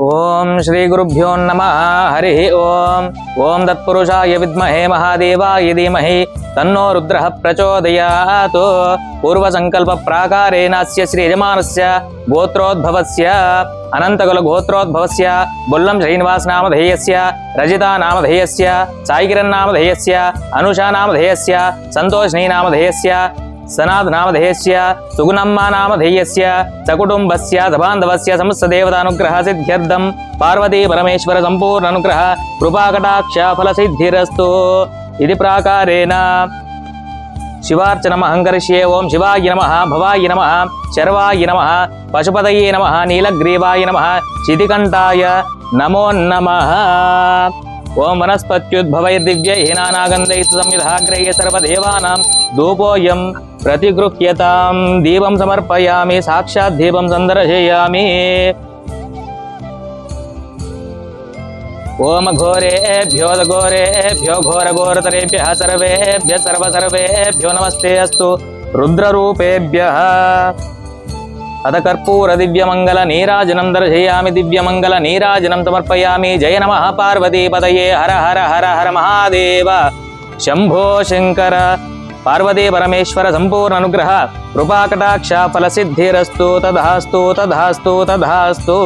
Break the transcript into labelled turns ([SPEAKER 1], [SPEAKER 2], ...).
[SPEAKER 1] ओम श्री गुरुभ्यो नम, हरि ओम। ओम तत्पुरुषाय विद्महे महादेवाय धीमहि, तन्नो रुद्रः प्रचोदयात्। पूर्वसङ्कल्पप्राकारेणास्य श्रीयजमानस्य, गोत्रोद्भवस्य से बुल्लं श्रीनिवासनामधेयस्य से सायिकिरन्नामधेयस्य अनुषानामधेयस्य से నామధేయస్య రజితా నామధేయస్య సుగుణమ్మ నామధేయస్య సకుటుంబస్య సబాంధవస్య సమస్త దేవతానుగ్రహ సిద్ధ్యర్థం పార్వతీ పరమేశ్వర సంపూర్ణ అనుగ్రహ కృపాకటాక్ష ఫల సిద్ధిరస్తు ఇది ప్రాకారేణ. శివార్చ నమ శివార్చనమహంకరిష్యే ఓం శివాయ నమ భవాయ నమ శర్వాయ నమ పశుపతయే నమ నీలగ్రీవాయ నమ శితికంఠాయ నమో నమ. ఓం వనస్పత్యుద్భవైర్దివ్యై నానాగంధైస్తు సంయుధాగ్రహ్య సర్వదేవానాం ధూపోయం ప్రతిగృహ్యతాం దీపం సమర్పయామి సాక్షాత్ దీపం సందర్శయామి. ఓం ఘోరేభ్యో ఘోరేభ్యో ఘోర ఘోరతరేభ్య సర్వేభ్య సర్వసర్వేభ్యో నమస్తే అస్తు రుద్రరూపేభ్య अथ कर्पूरदिव्यमङ्गलनीराजनं दर्शयामि नम समर्पयामि जय नमः पार्वतीपदये हर हर हर हर महादेव। शंभो शंकर, पार्वती परमेश्वर संपूर्ण सम्पूर्णानुग्रह फल सिद्धिस्तु तदास्तु तदास्तु तदास्तु